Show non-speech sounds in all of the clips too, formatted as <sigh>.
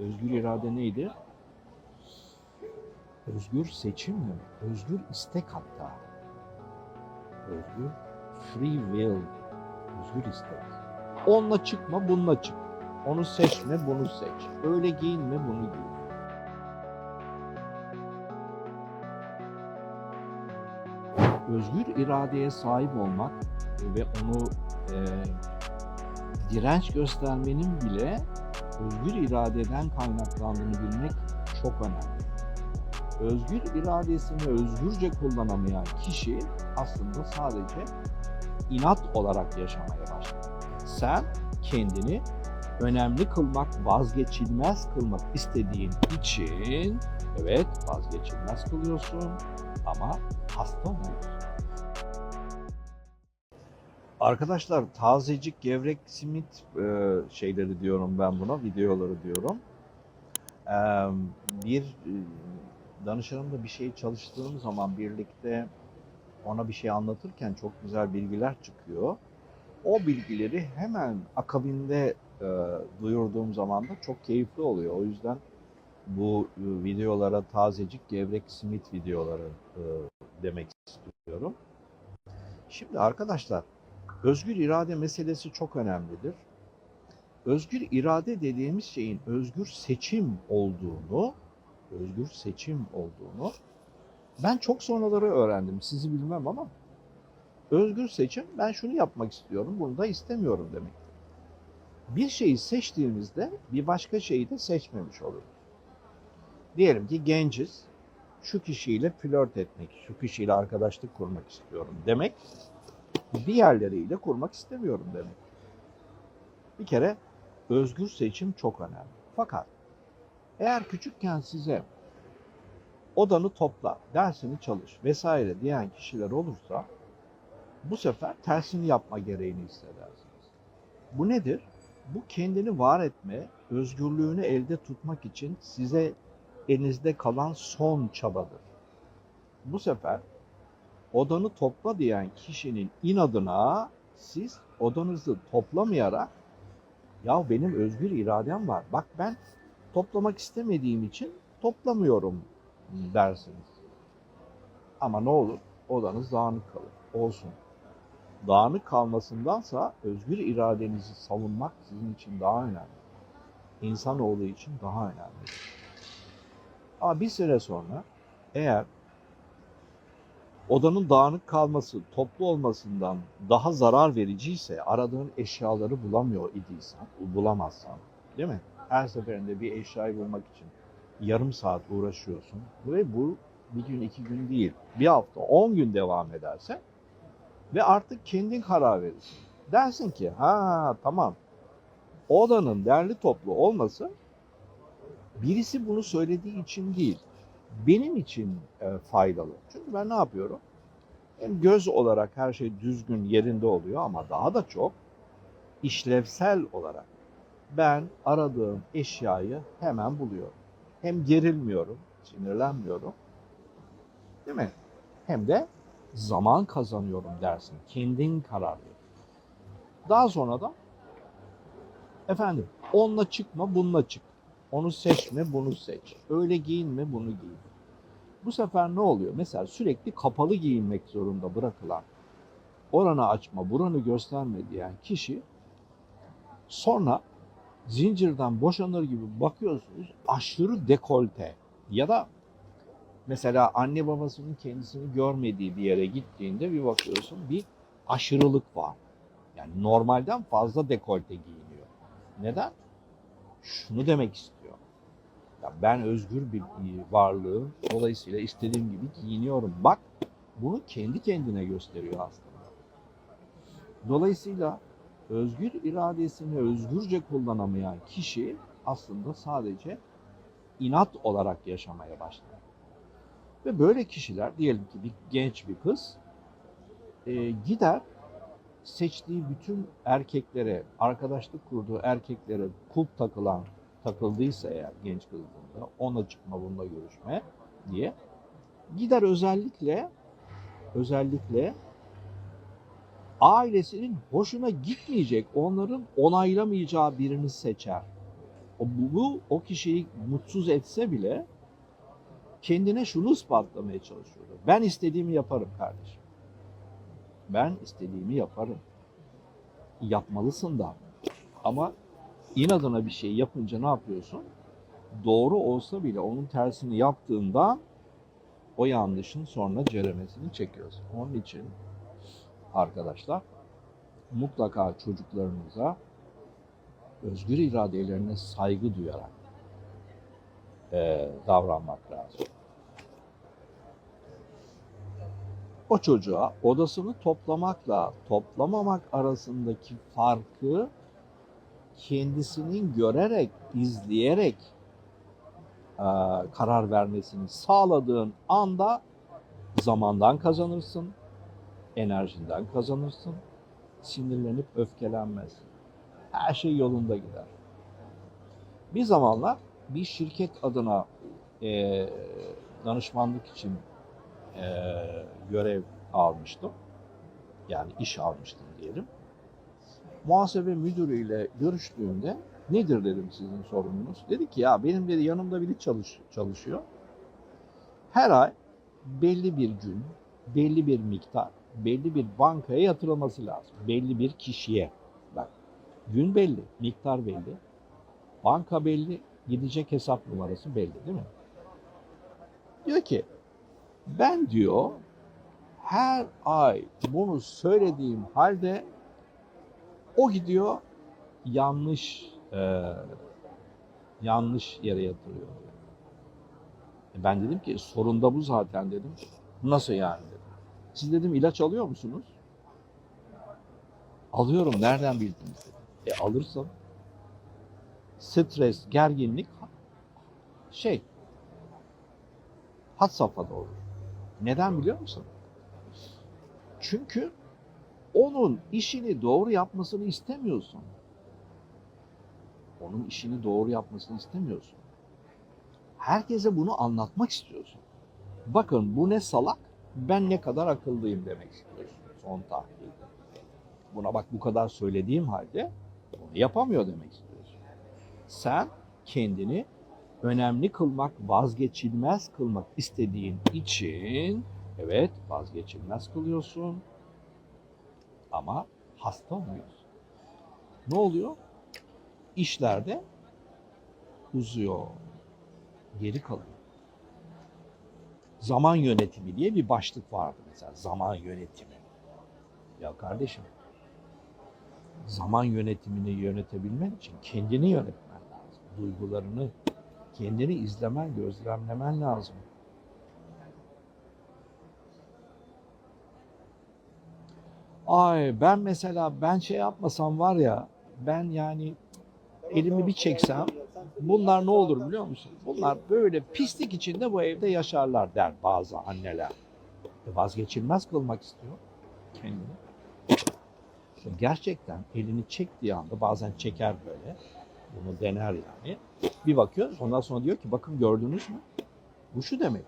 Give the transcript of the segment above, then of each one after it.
Özgür irade neydi? Özgür seçim mi? Özgür istek hatta. Özgür free will. Özgür istek. Onunla çıkma, bununla çık. Onu seçme, bunu seç. Öyle giyinme, bunu giyin. Özgür iradeye sahip olmak ve onu e, direnç göstermenin bile özgür iradeden kaynaklandığını bilmek çok önemli. Özgür iradesini özgürce kullanamayan kişi aslında sadece inat olarak yaşamaya başlar. Sen kendini önemli kılmak, vazgeçilmez kılmak istediğin için evet vazgeçilmez kılıyorsun ama hasta oluyorsun. Arkadaşlar tazecik gevrek simit e, şeyleri diyorum ben buna, videoları diyorum. E, bir e, danışanımla bir şey çalıştığım zaman birlikte ona bir şey anlatırken çok güzel bilgiler çıkıyor. O bilgileri hemen akabinde e, duyurduğum zaman da çok keyifli oluyor. O yüzden bu e, videolara tazecik gevrek simit videoları e, demek istiyorum. Şimdi arkadaşlar Özgür irade meselesi çok önemlidir. Özgür irade dediğimiz şeyin özgür seçim olduğunu, özgür seçim olduğunu ben çok sonraları öğrendim. Sizi bilmem ama özgür seçim ben şunu yapmak istiyorum, bunu da istemiyorum demek. Bir şeyi seçtiğimizde bir başka şeyi de seçmemiş oluruz. Diyelim ki genciz, şu kişiyle flört etmek, şu kişiyle arkadaşlık kurmak istiyorum demek diğerleriyle kurmak istemiyorum demek. Bir kere özgür seçim çok önemli. Fakat eğer küçükken size odanı topla, dersini çalış vesaire diyen kişiler olursa bu sefer tersini yapma gereğini hissedersiniz. Bu nedir? Bu kendini var etme, özgürlüğünü elde tutmak için size elinizde kalan son çabadır. Bu sefer odanı topla diyen kişinin inadına siz odanızı toplamayarak ya benim özgür iradem var. Bak ben toplamak istemediğim için toplamıyorum dersiniz. Ama ne olur odanız dağınık kalır. Olsun. Dağınık kalmasındansa özgür iradenizi savunmak sizin için daha önemli. İnsanoğlu için daha önemli. Ama bir süre sonra eğer odanın dağınık kalması, toplu olmasından daha zarar vericiyse, aradığın eşyaları bulamıyor idiysen, bulamazsan, değil mi? Her seferinde bir eşyayı bulmak için yarım saat uğraşıyorsun ve bu bir gün, iki gün değil, bir hafta, on gün devam ederse ve artık kendin karar verirsin. Dersin ki, ha tamam, odanın derli toplu olması birisi bunu söylediği için değil, benim için e, faydalı. Çünkü ben ne yapıyorum? Hem göz olarak her şey düzgün yerinde oluyor ama daha da çok işlevsel olarak ben aradığım eşyayı hemen buluyorum. Hem gerilmiyorum, sinirlenmiyorum. Değil mi? Hem de zaman kazanıyorum dersin. Kendin karar ver. Daha sonra da efendim onunla çıkma, bununla çık. Onu seçme, bunu seç. Öyle giyinme, bunu giyin. Bu sefer ne oluyor? Mesela sürekli kapalı giyinmek zorunda bırakılan, oranı açma, buranı gösterme diyen kişi sonra zincirden boşanır gibi bakıyorsunuz aşırı dekolte ya da mesela anne babasının kendisini görmediği bir yere gittiğinde bir bakıyorsun bir aşırılık var. Yani normalden fazla dekolte giyiniyor. Neden? Şunu demek istiyor. Ya ben özgür bir varlığım. Dolayısıyla istediğim gibi giyiniyorum. Bak bunu kendi kendine gösteriyor aslında. Dolayısıyla özgür iradesini özgürce kullanamayan kişi aslında sadece inat olarak yaşamaya başlar. Ve böyle kişiler diyelim ki bir genç bir kız e, gider seçtiği bütün erkeklere, arkadaşlık kurduğu erkeklere kulp takılan takıldıysa eğer genç kızlığında ona çıkma bununla görüşme diye gider özellikle özellikle ailesinin hoşuna gitmeyecek, onların onaylamayacağı birini seçer. O, bu, bu o kişiyi mutsuz etse bile kendine şunu ispatlamaya çalışıyordu. Ben istediğimi yaparım kardeşim. Ben istediğimi yaparım. Yapmalısın da. Ama inadına bir şey yapınca ne yapıyorsun? Doğru olsa bile onun tersini yaptığında o yanlışın sonra ceremesini çekiyorsun. Onun için arkadaşlar mutlaka çocuklarınıza özgür iradelerine saygı duyarak eee, davranmak lazım. O çocuğa odasını toplamakla toplamamak arasındaki farkı kendisinin görerek, izleyerek eee, karar vermesini sağladığın anda zamandan kazanırsın, enerjinden kazanırsın, sinirlenip öfkelenmezsin. Her şey yolunda gider. Bir zamanlar bir şirket adına eee, danışmanlık için eee, görev almıştım. Yani iş almıştım diyelim. Muhasebe müdürüyle görüştüğümde nedir dedim sizin sorununuz? Dedi ki ya benim dedi yanımda biri çalış, çalışıyor. Her ay belli bir gün, belli bir miktar, belli bir bankaya yatırılması lazım. Belli bir kişiye. Bak gün belli, miktar belli, banka belli, gidecek hesap numarası belli değil mi? Diyor ki ben diyor her ay bunu söylediğim halde o gidiyor yanlış e, yanlış yere yatırıyor. E Ben dedim ki sorun da bu zaten dedim. Nasıl yani dedim. Siz dedim ilaç alıyor musunuz? Alıyorum nereden bildiniz. E alırsam stres, gerginlik şey had safhada olur. Neden biliyor musun? Çünkü onun işini doğru yapmasını istemiyorsun. Onun işini doğru yapmasını istemiyorsun. Herkese bunu anlatmak istiyorsun. Bakın bu ne salak, ben ne kadar akıllıyım demek istiyorsun son tahlilde. Buna bak bu kadar söylediğim halde bunu yapamıyor demek istiyorsun. Sen kendini önemli kılmak, vazgeçilmez kılmak istediğin için evet vazgeçilmez kılıyorsun ama hasta oluyorsun. Ne oluyor? İşlerde uzuyor, geri kalıyor. Zaman yönetimi diye bir başlık vardı mesela zaman yönetimi. Ya kardeşim zaman yönetimini yönetebilmen için kendini yönetmen lazım. Duygularını, kendini izlemen, gözlemlemen lazım. Ay ben mesela ben şey yapmasam var ya ben yani elimi bir çeksem bunlar ne olur biliyor musun? Bunlar böyle pislik içinde bu evde yaşarlar der bazı anneler. E vazgeçilmez kılmak istiyor kendini. Gerçekten elini çektiği anda bazen çeker böyle. Bunu dener yani. Bir bakıyor ondan sonra diyor ki bakın gördünüz mü? Bu şu demek.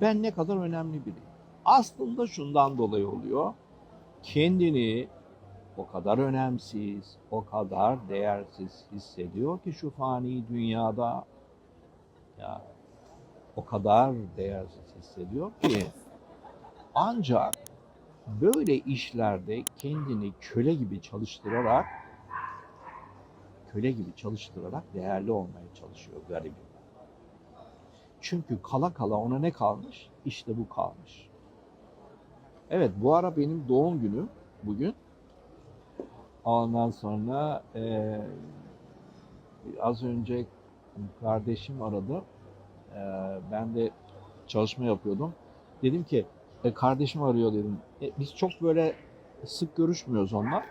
Ben ne kadar önemli biriyim. Aslında şundan dolayı oluyor. Kendini o kadar önemsiz, o kadar değersiz hissediyor ki şu fani dünyada ya o kadar değersiz hissediyor ki ancak böyle işlerde kendini köle gibi çalıştırarak köle gibi çalıştırarak değerli olmaya çalışıyor garibim. Çünkü kala kala ona ne kalmış? İşte bu kalmış. Evet bu ara benim doğum günüm bugün. Ondan sonra eee, az önce kardeşim aradı. Eee, ben de çalışma yapıyordum. Dedim ki e, kardeşim arıyor dedim. E, biz çok böyle sık görüşmüyoruz onunla.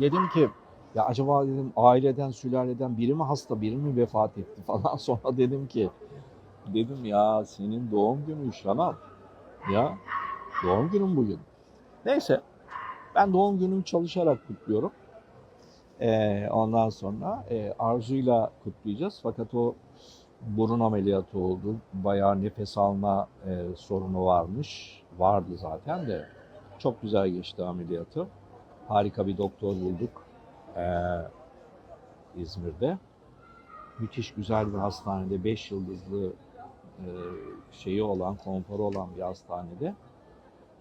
Dedim ki ya acaba dedim aileden, sülaleden biri mi hasta, biri mi vefat etti <laughs> falan. Sonra dedim ki dedim ya senin doğum günün Şanan. Ya doğum günüm bugün. Neyse ben doğum günümü çalışarak kutluyorum. Ee, ondan sonra e, Arzu'yla kutlayacağız. Fakat o burun ameliyatı oldu. Bayağı nefes alma e, sorunu varmış. Vardı zaten de. Çok güzel geçti ameliyatı. Harika bir doktor bulduk ee, İzmir'de. müthiş güzel bir hastanede, 5 yıldızlı e, şeyi olan, konforu olan bir hastanede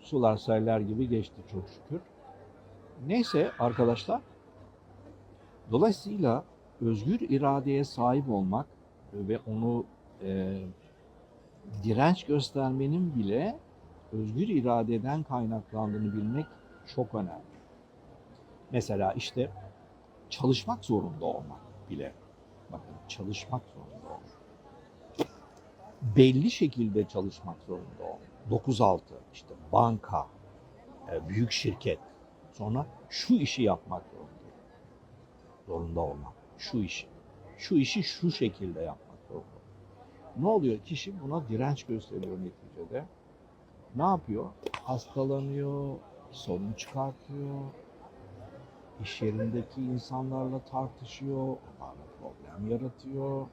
sular seller gibi geçti çok şükür. Neyse arkadaşlar, dolayısıyla özgür iradeye sahip olmak ve onu e, direnç göstermenin bile özgür iradeden kaynaklandığını bilmek çok önemli. Mesela işte çalışmak zorunda olmak bile. Bakın çalışmak zorunda olmak. Belli şekilde çalışmak zorunda olmak. 9-6 işte banka, e, büyük şirket. Sonra şu işi yapmak zorunda. Zorunda olmak. Şu işi. Şu işi şu şekilde yapmak zorunda. Ne oluyor? Kişi buna direnç gösteriyor neticede. Ne yapıyor? Hastalanıyor, sorun çıkartıyor, iş yerindeki insanlarla tartışıyor, onlarla problem yaratıyor.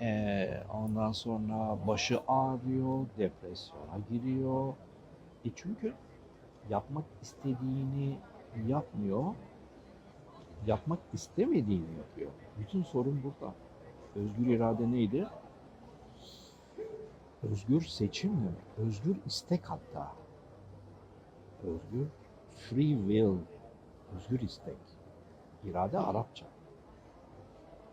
Ee, ondan sonra başı ağrıyor, depresyona giriyor. E çünkü yapmak istediğini yapmıyor, yapmak istemediğini yapıyor. Bütün sorun burada. Özgür irade neydi? Özgür seçim demek. Özgür istek hatta. Özgür free will. Özgür istek. İrade Arapça.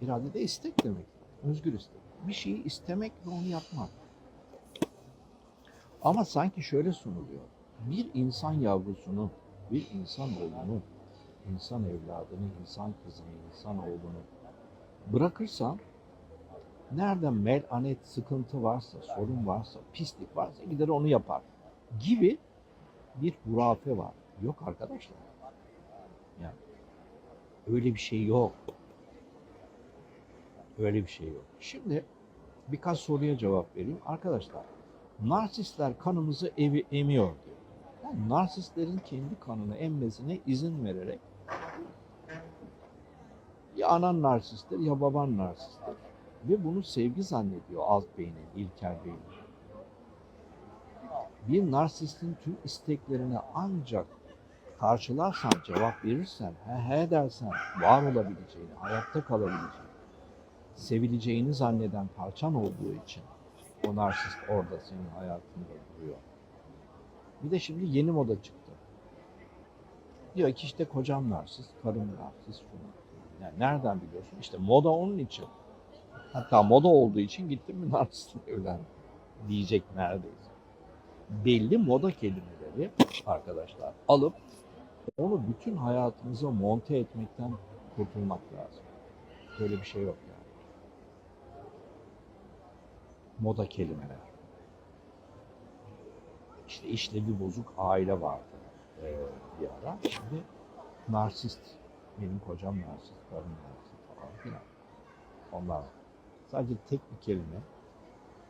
İrade de istek demek. Özgür istek. Bir şeyi istemek ve onu yapmak. Ama sanki şöyle sunuluyor. Bir insan yavrusunu, bir insan oğlunu, insan evladını, insan kızını, insan oğlunu bırakırsan nereden melanet, sıkıntı varsa, sorun varsa, pislik varsa gider onu yapar gibi bir hurafe var. Yok arkadaşlar. Yani öyle bir şey yok. Öyle bir şey yok. Şimdi birkaç soruya cevap vereyim. Arkadaşlar, narsistler kanımızı evi emiyor diyor. Yani narsistlerin kendi kanını emmesine izin vererek ya anan narsisttir ya baban narsisttir. Ve bunu sevgi zannediyor alt beyni, ilkel beyni. Bir narsistin tüm isteklerine ancak karşılarsan, cevap verirsen, he he dersen var olabileceğini, hayatta kalabileceğini, sevileceğini zanneden parçan olduğu için o narsist orada senin hayatında duruyor. Bir de şimdi yeni moda çıktı. Diyor ki işte kocam narsist, karım narsist falan. Yani nereden biliyorsun? İşte moda onun için. Hatta moda olduğu için gittim mi narsistle evlendim diyecek neredeyse. Belli moda kelimeleri arkadaşlar alıp onu bütün hayatımıza monte etmekten kurtulmak lazım. Böyle bir şey yok yani. Moda kelimeler. İşte işlevi bozuk aile vardı ee, bir ara. Şimdi narsist. Benim kocam narsist, karım narsist falan filan. Onlar sadece tek bir kelime,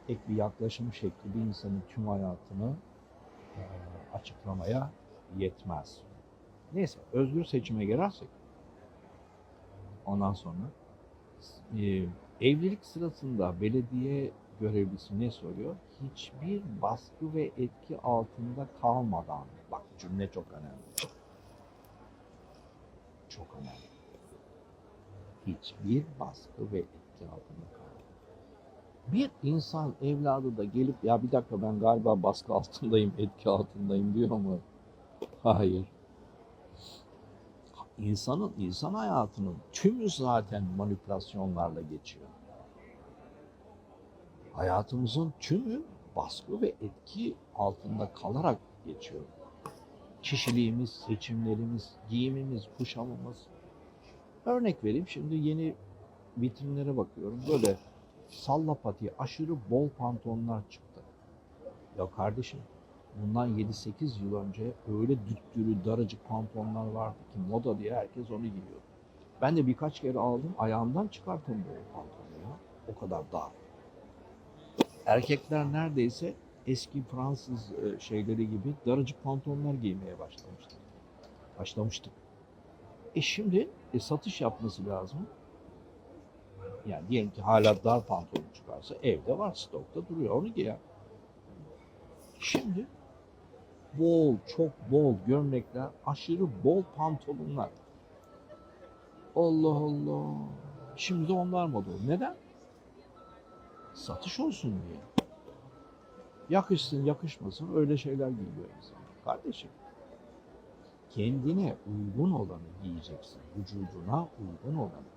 tek bir yaklaşım şekli bir insanın tüm hayatını e, açıklamaya yetmez. Neyse özgür seçime gelersek ondan sonra e, evlilik sırasında belediye görevlisi ne soruyor? Hiçbir baskı ve etki altında kalmadan bak cümle çok önemli. Çok önemli. Hiçbir baskı ve etki altında kalmadan. Bir insan evladı da gelip ya bir dakika ben galiba baskı altındayım, etki altındayım diyor mu? Hayır insanın, insan hayatının tümü zaten manipülasyonlarla geçiyor. Hayatımızın tümü baskı ve etki altında kalarak geçiyor. Kişiliğimiz, seçimlerimiz, giyimimiz, kuşamımız. Örnek vereyim şimdi yeni vitrinlere bakıyorum. Böyle salla pati aşırı bol pantolonlar çıktı. Ya kardeşim bundan 7-8 yıl önce öyle düttürü daracık pantolonlar vardı ki moda diye herkes onu giyiyor. Ben de birkaç kere aldım ayağımdan çıkarttım bu pantolonu ya. O kadar dar. Erkekler neredeyse eski Fransız e, şeyleri gibi daracık pantolonlar giymeye başlamıştı. Başlamıştık. E şimdi e, satış yapması lazım. Yani diyelim ki hala dar pantolon çıkarsa evde var stokta duruyor onu giyer. Şimdi bol, çok bol gömlekler, aşırı bol pantolonlar. Allah Allah. Şimdi de onlar moda. Neden? Satış olsun diye. Yakışsın yakışmasın öyle şeyler giyiyor insan. Kardeşim kendine uygun olanı giyeceksin. Vücuduna uygun olanı.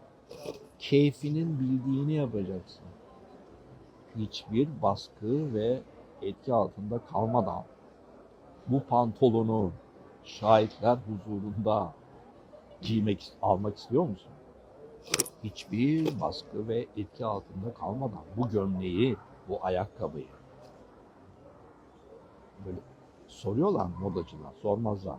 Keyfinin bildiğini yapacaksın. Hiçbir baskı ve etki altında kalmadan bu pantolonu şahitler huzurunda giymek, almak istiyor musun? Hiçbir baskı ve etki altında kalmadan bu gömleği, bu ayakkabıyı böyle soruyorlar modacılar, sormazlar.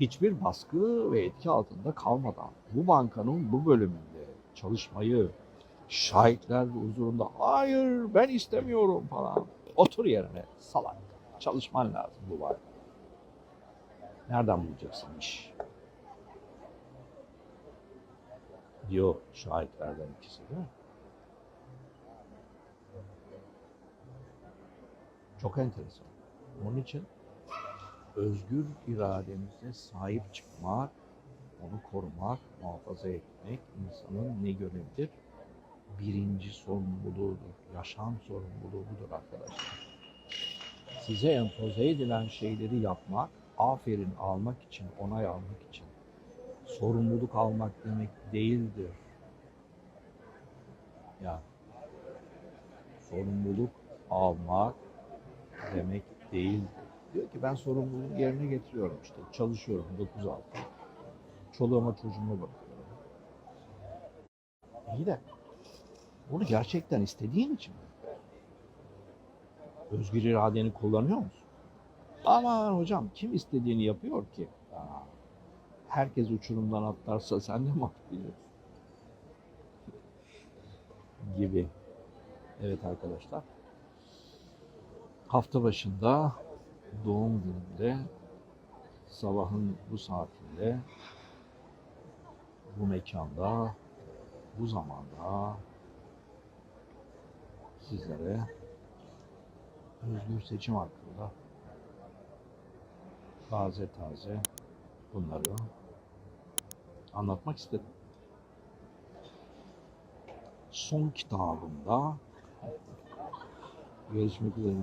Hiçbir baskı ve etki altında kalmadan bu bankanın bu bölümünde çalışmayı şahitler huzurunda hayır ben istemiyorum falan. Otur yerine salak. Çalışman lazım bu var. Nereden bulacaksın iş? Diyor şahitlerden ikisi mi? Çok enteresan. Onun için özgür irademize sahip çıkmak, onu korumak, muhafaza etmek insanın ne görevidir? Birinci sorumluluğudur. Yaşam sorumluluğu budur arkadaşlar. Size empoze edilen şeyleri yapmak, aferin almak için, onay almak için sorumluluk almak demek değildir. Ya sorumluluk almak demek değildir. Diyor ki ben sorumluluğu yerine getiriyorum işte. Çalışıyorum 9-6. Çoluğuma çocuğuma bakıyorum. İyi de bunu gerçekten istediğin için mi? Özgür iradeni kullanıyor musun? Aman hocam kim istediğini yapıyor ki? Herkes uçurumdan atlarsa sen de atlayacaksın? Gibi. Evet arkadaşlar. Hafta başında doğum gününde sabahın bu saatinde bu mekanda bu zamanda sizlere özgür seçim hakkında taze taze bunları anlatmak istedim. Son kitabımda görüşmek üzere.